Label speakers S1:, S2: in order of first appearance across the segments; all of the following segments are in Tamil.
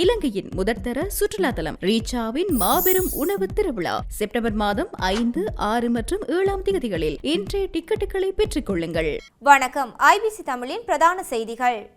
S1: இலங்கையின் முதற்தர சுற்றுலா தலம் ரீச்சாவின் மாபெரும் உணவு திருவிழா. செப்டம்பர் மாதம் ஐந்து ஆறு மற்றும் ஏழாம் தேதிகளில் இன்றைய டிக்கெட்டுகளை பெற்றுக் கொள்ளுங்கள்.
S2: வணக்கம். ஐபிசி தமிழின் பிரதான செய்திகள்.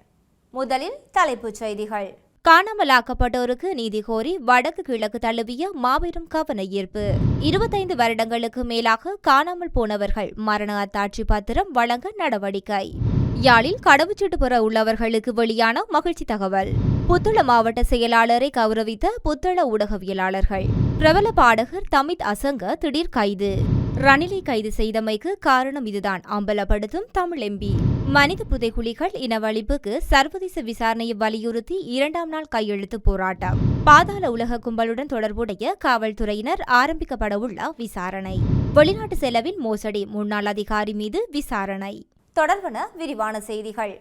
S2: முதலில் தலைப்புச் செய்திகள்.
S3: காணாமலாக்கப்பட்டோருக்கு நீதி கோரி வடக்கு கிழக்கு தழுவிய மாபெரும் கவன ஈர்ப்பு. இருபத்தைந்து வருடங்களுக்கு மேலாக காணாமல் போனவர்கள் மரண அத்தாட்சி பத்திரம் வழங்க நடவடிக்கை. யாழில் கடவுச்சீட்டு பெற உள்ளவர்களுக்கு வெளியான மகிழ்ச்சி தகவல். புத்தள மாவட்ட செயலாளரை கௌரவித்த புத்தள ஊடகவியலாளர்கள். பிரபல பாடகர் தமித் அசங்க திடீர் கைது. ரணிலை கைது செய்தமைக்கு காரணம் இதுதான். அம்பலப்படுத்தும் தமிழ் எம்பி. மனித புதைகுலிகள் இனவழிப்புக்கு சர்வதேச விசாரணையை வலியுறுத்தி இரண்டாம் நாள் கையெழுத்து போராட்டம். பாதாள உலக கும்பலுடன் தொடர்புடைய காவல்துறையினர் ஆரம்பிக்கப்படவுள்ள விசாரணை. வெளிநாட்டு செலவில் மோசடி. முன்னாள் அதிகாரி மீது விசாரணை.
S2: தொடர்பன விரிவான செய்திகள்.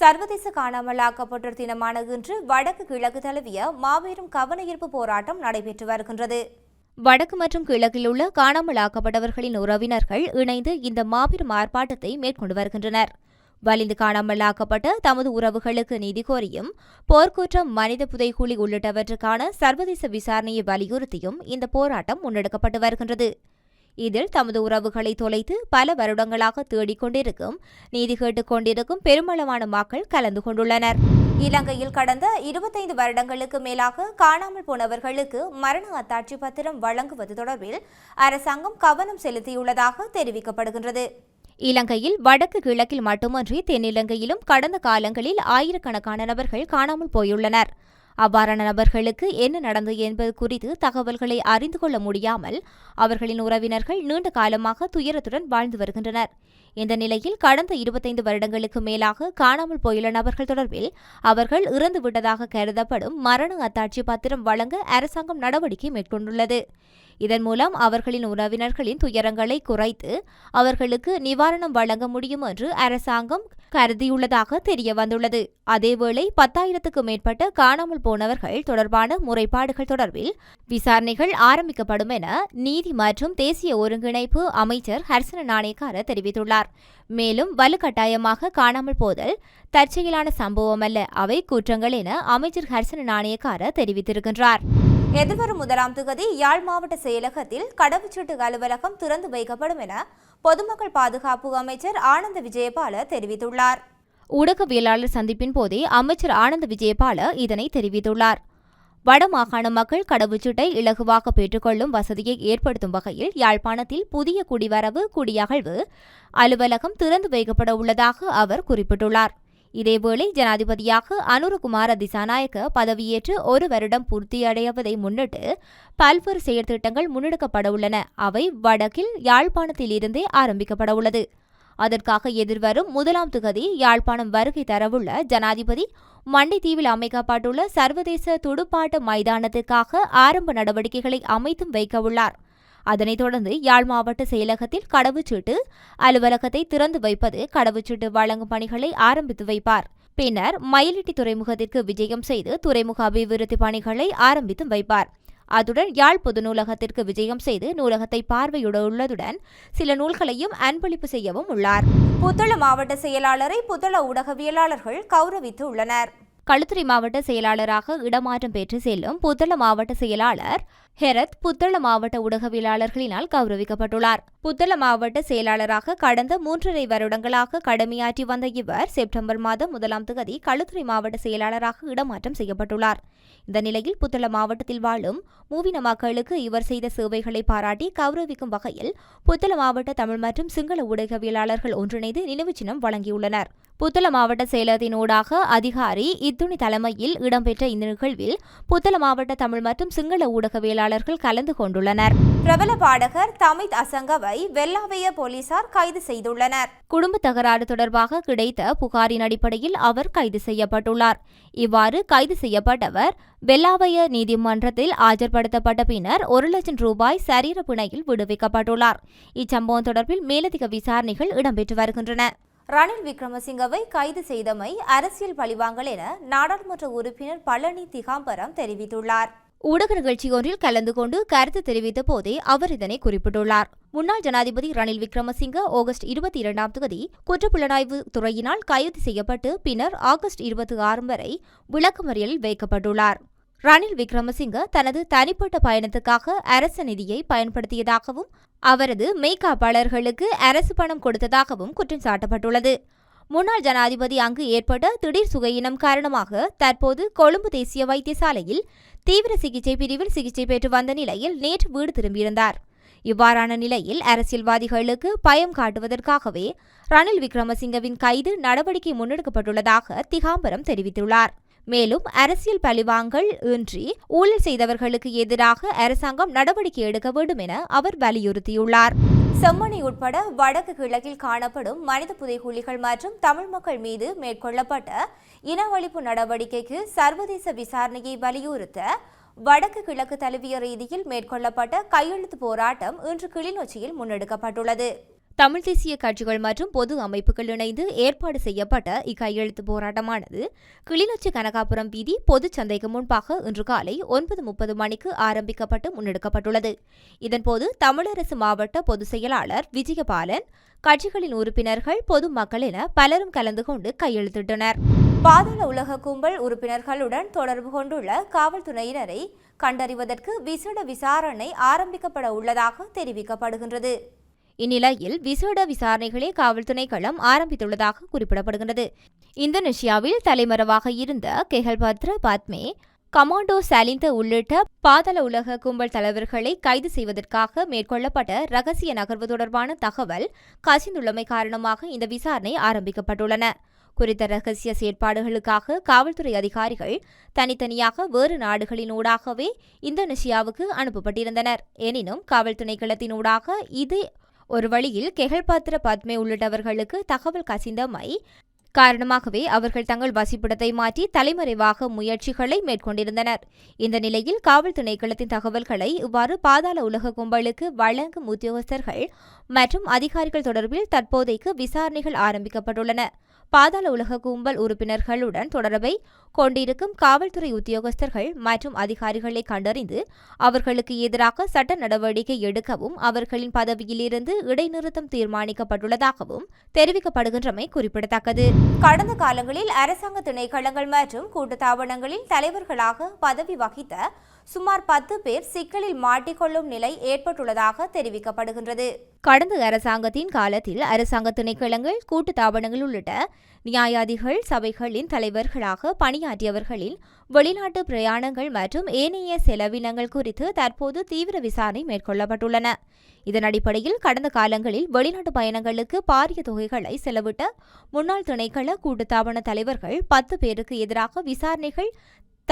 S2: சர்வதேச காணாமலாக்கப்பட்டோர் தினமான இன்று வடக்கு கிழக்கு தழுவிய மாபெரும் கவனஈர்ப்பு போராட்டம் நடைபெற்று வருகின்றது.
S3: வடக்கு மற்றும் கிழக்கில் உள்ள காணாமலாக்கப்பட்டவர்களின் உறவினர்கள் இணைந்து இந்த மாபெரும் ஆர்ப்பாட்டத்தை மேற்கொண்டு வருகின்றனர். வலிந்து காணாமலாக்கப்பட்ட தமது உறவுகளுக்கு நீதி கோரியும் போர்க்குற்றம் மனித புதைகுழி உள்ளிட்டவற்றுக்கான சர்வதேச விசாரணையை வலியுறுத்தியும் இந்த போராட்டம் முன்னெடுக்கப்பட்டு வருகின்றது. இதில் தமது உறவுகளை தொலைத்து பல வருடங்களாக தேடிக்கொண்டிருக்கும் நீதி கேட்டுக் கொண்டிருக்கும் பெருமளவான மக்கள் கலந்து கொண்டுள்ளனர்.
S2: இலங்கையில் கடந்த இருபத்தைந்து வருடங்களுக்கு மேலாக காணாமல் போனவர்களுக்கு மரண அத்தாட்சி பத்திரம் வழங்குவது தொடர்பில் அரசாங்கம் கவனம் செலுத்தியுள்ளதாக தெரிவிக்கப்படுகின்றது.
S3: இலங்கையில் வடக்கு கிழக்கில் மட்டுமன்றி தென்னிலங்கையிலும் கடந்த காலங்களில் ஆயிரக்கணக்கான நபர்கள் காணாமல் போயுள்ளனர். அவ்வாறான நபர்களுக்கு என்ன நடந்தது என்பது குறித்து தகவல்களை அறிந்து கொள்ள முடியாமல் அவர்களின் உறவினர்கள் நீண்ட காலமாக துயரத்துடன் வாழ்ந்து வருகின்றனர். இந்த நிலையில் கடந்த இருபத்தைந்து வருடங்களுக்கு மேலாக காணாமல் போயுள்ள நபர்கள் தொடர்பில் அவர்கள் இறந்துவிட்டதாக கருதப்படும் மரண அத்தாட்சி பத்திரம் வழங்க அரசாங்கம் நடவடிக்கை மேற்கொண்டுள்ளது. இதன் மூலம் அவர்களின் உறவினர்களின் துயரங்களை குறைத்து அவர்களுக்கு நிவாரணம் வழங்க முடியும் என்று அரசாங்கம் கருதியுள்ளதாக தெரிய வந்துள்ளது அதேவேளை பத்தாயிரத்துக்கும் மேற்பட்ட காணாமல் போனவர்கள் தொடர்பான முறைப்பாடுகள் தொடர்பில் விசாரணைகள் ஆரம்பிக்கப்படும் என நீதி மற்றும் தேசிய ஒருங்கிணைப்பு அமைச்சர் ஹர்சன நாணயக்கார தெரிவித்துள்ளார். மேலும் வலுக்கட்டாயமாக காணாமல் போதல் தற்செயலான சம்பவம் அல்ல அவை குற்றங்கள் என அமைச்சர் ஹர்சன நாணயக்கார தெரிவித்திருக்கின்றார்.
S2: எதிர்வரும் முதலாம் தொகுதி யாழ் மாவட்ட செயலகத்தில் கடவுச்சீட்டு அலுவலகம் திறந்து வைக்கப்படும் என பொதுமக்கள் பாதுகாப்பு அமைச்சர் ஆனந்த விஜயபால தெரிவித்துள்ளார்.
S3: ஊடகவியலாளர் சந்திப்பின் போதே அமைச்சர் ஆனந்த விஜயபால இதனை தெரிவித்துள்ளார். வடமாகாண மக்கள் கடவுச்சீட்டை இலகுவாக பெற்றுக்கொள்ளும் வசதியை ஏற்படுத்தும் வகையில் யாழ்ப்பாணத்தில் புதிய குடிவரவு குடியகழ்வு அலுவலகம் திறந்து வைக்கப்பட உள்ளதாக அவர் குறிப்பிட்டுள்ளார். இதேவேளை ஜனாதிபதியாக அனுரகுமார திசாநாயக்க பதவியேற்று ஒரு வருடம் பூர்த்தியடைவதை முன்னிட்டு பல்வேறு செயற்திட்டங்கள் முன்னெடுக்கப்பட உள்ளன. அவை வடக்கில் யாழ்ப்பாணத்தில் இருந்தே அதற்காக எதிர்வரும் முதலாம் தொகுதி யாழ்ப்பாணம் வருகை தரவுள்ள ஜனாதிபதி மண்டைத்தீவில் அமைக்கப்பட்டுள்ள சர்வதேச துடுப்பாட்ட மைதானத்துக்காக ஆரம்ப நடவடிக்கைகளை அமைத்தும் வைக்கவுள்ளார் அதனைத் தொடர்ந்து யாழ் மாவட்ட செயலகத்தில் கடவுச்சீட்டு அலுவலகத்தை திறந்து வைப்பது கடவுச்சீட்டு வழங்கும் பணிகளை ஆரம்பித்து வைப்பார். பின்னர் மயிலிட்டி துறைமுகத்திற்கு விஜயம் செய்து துறைமுக அபிவிருத்தி பணிகளை ஆரம்பித்து வைப்பார். அத்துடன் யாழ் பொது நூலகத்திற்கு விஜயம் செய்து நூலகத்தை பார்வையிட உள்ளதுடன் சில நூல்களையும் அன்பளிப்பு செய்யவும் உள்ளார்.
S2: புத்தள மாவட்ட செயலாளரை புத்தள ஊடகவியலாளர்கள் கௌரவித்து உள்ளனர்.
S3: களுத்துறை மாவட்ட செயலாளராக இடமாற்றம் பெற்று செல்லும் புத்தள மாவட்ட செயலாளர் ஹெரத் புத்தள மாவட்ட ஊடகவியலாளர்களினால் கௌரவிக்கப்பட்டுள்ளார். புத்தள மாவட்ட செயலாளராக கடந்த மூன்றரை வருடங்களாக கடமையாற்றி வந்த இவர் செப்டம்பர் மாதம் முதலாம் தேதி களுத்துறை மாவட்ட செயலாளராக இடமாற்றம் செய்யப்பட்டுள்ளார். இந்த நிலையில் புத்தள மாவட்டத்தில் வாழும் மூவின மக்களுக்கு இவர் செய்த சேவைகளை பாராட்டி கௌரவிக்கும் வகையில் புத்தள மாவட்ட தமிழ் மற்றும் சிங்கள ஊடகவியலாளர்கள் ஒன்றிணைந்து நினைவு சின்னம் வழங்கியுள்ளனர். புத்தள மாவட்ட செயலகத்தின் ஊடாக அதிகாரி இத்துணி தலைமையில் இடம்பெற்ற இந்த நிகழ்வில் புத்தள மாவட்ட தமிழ் மற்றும் சிங்கள ஊடகவியலாளர்கள் கலந்து கொண்டுள்ளனர்.
S2: பிரபல பாடகர் தமித் அசங்கவை வெல்லாவைய போலீசார் கைது செய்துள்ளனர்.
S3: குடும்ப தகராறு தொடர்பாக கிடைத்த புகாரின் அடிப்படையில் அவர் கைது செய்யப்பட்டுள்ளார். இவ்வாறு கைது செய்யப்பட்டவர் வெல்லாவைய நீதிமன்றத்தில் ஆஜர்படுத்தப்பட்ட பின்னர் ஒரு லட்சம் ரூபாய் சரீர பிணையில் விடுவிக்கப்பட்டுள்ளார். இச்சம்பவம் தொடர்பில் மேலதிக விசாரணைகள் இடம்பெற்று வருகின்றன.
S2: ரணில் விக்ரமசிங்கவை கைது செய்தமை அரசியல் பழிவாங்கல் என நாடாளுமன்ற உறுப்பினர் பழனி திகாம்பரம் தெரிவித்துள்ளார்.
S3: ஊடக நிகழ்ச்சி ஒன்றில் கலந்து கொண்டு கருத்து தெரிவித்த போதே அவர் இதனை குறிப்பிட்டுள்ளார். முன்னாள் ஜனாதிபதி ரணில் விக்ரமசிங்க ஆகஸ்ட் இருபத்தி இரண்டாம் தேதி குற்றப்புலனாய்வு துறையினால் கைது செய்யப்பட்டு பின்னர் ஆகஸ்ட் இருபத்தி ஆறு வரை விளக்கமறியலில் வைக்கப்பட்டுள்ளார். ரணில் விக்ரமசிங்க தனது தனிப்பட்ட பயணத்துக்காக அரசு நிதியை பயன்படுத்தியதாகவும் அவரது மெய்காப்பாளர்களுக்கு அரசு பணம் கொடுத்ததாகவும் குற்றம் சாட்டப்பட்டுள்ளது. முன்னாள் ஜனாதிபதி அங்கு ஏற்பட்ட திடீர் சுகையினம் காரணமாக தற்போது கொழும்பு தேசிய வைத்தியசாலையில் தீவிர சிகிச்சை பிரிவில் சிகிச்சை பெற்று வந்த நிலையில் நேற்று வீடு திரும்பியிருந்தார். இவ்வாறான நிலையில் அரசியல்வாதிகளுக்கு பயம் காட்டுவதற்காகவே ரணில் விக்ரமசிங்கவின் கைது நடவடிக்கை முன்னெடுக்கப்பட்டுள்ளதாக திகாம்பரம் தெரிவித்துள்ளார். மேலும் அரசியல் பழிவாங்கல் இன்றி ஊழல் செய்தவர்களுக்கு எதிராக அரசாங்கம் நடவடிக்கை எடுக்க வேண்டும் என அவர் வலியுறுத்தியுள்ளார்.
S2: செம்மணி உட்பட வடக்கு கிழக்கில் காணப்படும் மனித புதைகுழிகள் மற்றும் தமிழ் மக்கள் மீது மேற்கொள்ளப்பட்ட இனவழிப்பு நடவடிக்கைக்கு சர்வதேச விசாரணையை வலியுறுத்த வடக்கு கிழக்கு தழுவிய ரீதியில் மேற்கொள்ளப்பட்ட கையெழுத்து போராட்டம் இன்று கிளிநொச்சியில் முன்னெடுக்கப்பட்டுள்ளது.
S3: தமிழ் தேசிய கட்சிகள் மற்றும் பொது அமைப்புகள் இணைந்து ஏற்பாடு செய்யப்பட்ட இக்கையெழுத்து போராட்டமானது கிளிநொச்சி கனகாபுரம் வீதி பொதுச் சந்தைக்கு முன்பாக இன்று காலை ஒன்பது முப்பது மணிக்கு ஆரம்பிக்கப்பட்டு முன்னெடுக்கப்பட்டுள்ளது. இதன்போது தமிழரசு மாவட்ட பொதுச் செயலாளர் விஜயபாலன் கட்சிகளின் உறுப்பினர்கள் பொதுமக்கள் என பலரும் கலந்து கொண்டு கையெழுத்திட்டனர்.
S2: பாதாள உலக கும்பல் உறுப்பினர்களுடன் தொடர்பு கொண்டுள்ள காவல்துறையினரை கண்டறிவதற்கு விசேட விசாரணை ஆரம்பிக்கப்பட உள்ளதாக தெரிவிக்கப்படுகின்றது.
S3: இந்நிலையில் விசேட விசாரணைகளை காவல்துறை களம் ஆரம்பித்துள்ளதாக குறிப்பிடப்படுகிறது இந்தோனேஷியாவில் தலைமறைவாக இருந்த கெஹல்பத்ர பாத்மே கமாண்டோ சாலிந்த உள்ளிட்ட பாதாள உலக கும்பல் தலைவர்களை கைது செய்வதற்காக மேற்கொள்ளப்பட்ட ரகசிய நகர்வு தொடர்பான தகவல் கசிந்துள்ளமை காரணமாக இந்த விசாரணை ஆரம்பிக்கப்பட்டுள்ளன. குறித்த ரகசிய செயற்பாடுகளுக்காக காவல்துறை அதிகாரிகள் தனித்தனியாக வேறு நாடுகளின் ஊடாகவே இந்தோனேஷியாவுக்கு அனுப்பப்பட்டிருந்தனர். எனினும் காவல் ஊடாக இது ஒரு வழியில் கெகல்பாத்திர பத்மே உள்ளிட்டவர்களுக்கு தகவல் கசிந்தமை காரணமாகவே அவர்கள் தங்கள் வசிப்பிடத்தை மாற்றி தலைமறைவாக முயற்சிகளை மேற்கொண்டிருந்தனர். இந்த நிலையில் காவல் திணைக்களத்தின் தகவல்களை இவ்வாறு பாதாள உலக கும்பலுக்கு வழங்கும் உத்தியோகஸ்தர்கள் மற்றும் அதிகாரிகள் தொடர்பில் தற்போதைக்கு விசாரணைகள் ஆரம்பிக்கப்பட்டுள்ளன. பாதாள உலக கும்பல் உறுப்பினர்களுடன் தொடர்பை கொண்டிருக்கும் காவல்துறை உத்தியோகஸ்தர்கள் மற்றும் அதிகாரிகளை கண்டறிந்து அவர்களுக்கு எதிராக சட்ட நடவடிக்கை எடுக்கவும் அவர்களின் பதவியிலிருந்து இடைநிறுத்தம் தீர்மானிக்கப்பட்டுள்ளதாகவும் தெரிவிக்கப்படுகின்றமை குறிப்பிடத்தக்கது.
S2: கடந்த காலங்களில் அரசாங்க திணைக்களங்கள் மற்றும் கூட்டுத்தாபனங்களில் தலைவர்களாக பதவி வகித்த சுமார் பத்து பேர் சிக்கலில் மாட்டிக்கொள்ளும் நிலை ஏற்பட்டுள்ளதாக தெரிவிக்கப்படுகின்றது.
S3: கடந்த அரசாங்கத்தின் காலத்தில் அரசாங்க திணைக்களங்கள் கூட்டு தாபனங்கள் உள்ளிட்ட நியாயாதிகள் சபைகளின் தலைவர்களாக பணியாற்றியவர்களின் வெளிநாட்டு பிரயாணங்கள் மற்றும் ஏனைய செலவினங்கள் குறித்து தற்போது தீவிர விசாரணை மேற்கொள்ளப்பட்டுள்ளன. இதன் அடிப்படையில் கடந்த காலங்களில் வெளிநாட்டு பயணங்களுக்கு பாரிய தொகைகளை செலவிட்ட முன்னாள் திணைக்கள கூட்டுத்தாபன தலைவர்கள் பத்து பேருக்கு எதிராக விசாரணைகள்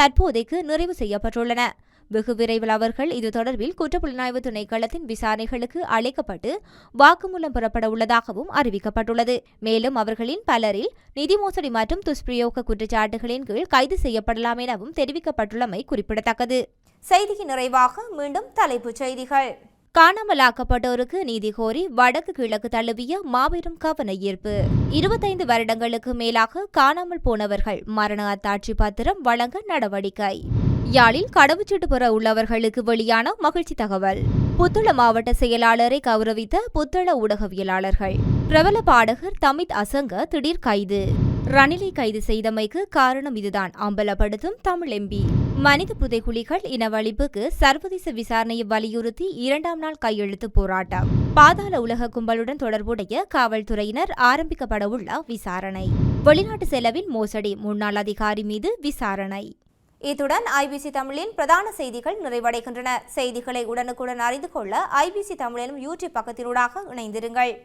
S3: தற்போதைக்கு நிறைவு செய்யப்பட்டுள்ளன. வெகு விரைவில் அவர்கள் இது தொடர்பில் குற்றப்புலனாய்வு திணைக்களத்தின் விசாரணைகளுக்கு அழைக்கப்பட்டு வாக்குமூலம் பெறப்பட உள்ளதாகவும் அறிவிக்கப்பட்டுள்ளது. மேலும் அவர்களின் பலரில் நிதி மோசடி மற்றும் துஷ்பிரயோக குற்றச்சாட்டுகளின் கீழ் கைது செய்யப்படலாம் எனவும் தெரிவிக்கப்பட்டுள்ளமை குறிப்பிடத்தக்கது.
S2: செய்தியின் நிறைவாக மீண்டும் தலைப்புச் செய்திகள்.
S3: காணாமலாக்கப்பட்டோருக்கு நீதி கோரி வடக்கு கிழக்கு தழுவிய மாபெரும் கவன ஈர்ப்பு. இருபத்தைந்து வருடங்களுக்கு மேலாக காணாமல் போனவர்கள் மரண அத்தாட்சி பத்திரம் வழங்க நடவடிக்கை. யாழில் கடவுச்சீட்டு பெற உள்ளவர்களுக்கு வெளியான மகிழ்ச்சி தகவல். புத்தள மாவட்ட செயலாளரை கௌரவித்த புத்தள ஊடகவியலாளர்கள். பிரபல பாடகர் தமித் அசங்க திடீர் கைது. ரணிலை கைது செய்தமைக்கு காரணம் இதுதான். அம்பலப்படுத்தும் தமிழ் எம்பி. மனித புதைகுலிகள் இனவழிப்புக்கு சர்வதேச விசாரணையை வலியுறுத்தி இரண்டாம் நாள் கையெழுத்து போராட்டம். பாதாள உலக கும்பலுடன் தொடர்புடைய காவல்துறையினர் ஆரம்பிக்கப்படவுள்ள விசாரணை. வெளிநாட்டு செலவில் மோசடி முன்னாள் அதிகாரி மீது விசாரணை.
S2: இத்துடன் ஐபிசி தமிழின் பிரதான செய்திகள் நிறைவடைகின்றன. செய்திகளை உடனுக்குடன் அறிந்து கொள்ள ஐபிசி தமிழிலும் யூடியூப் பக்கத்தினூடாக இணைந்திருங்கள்.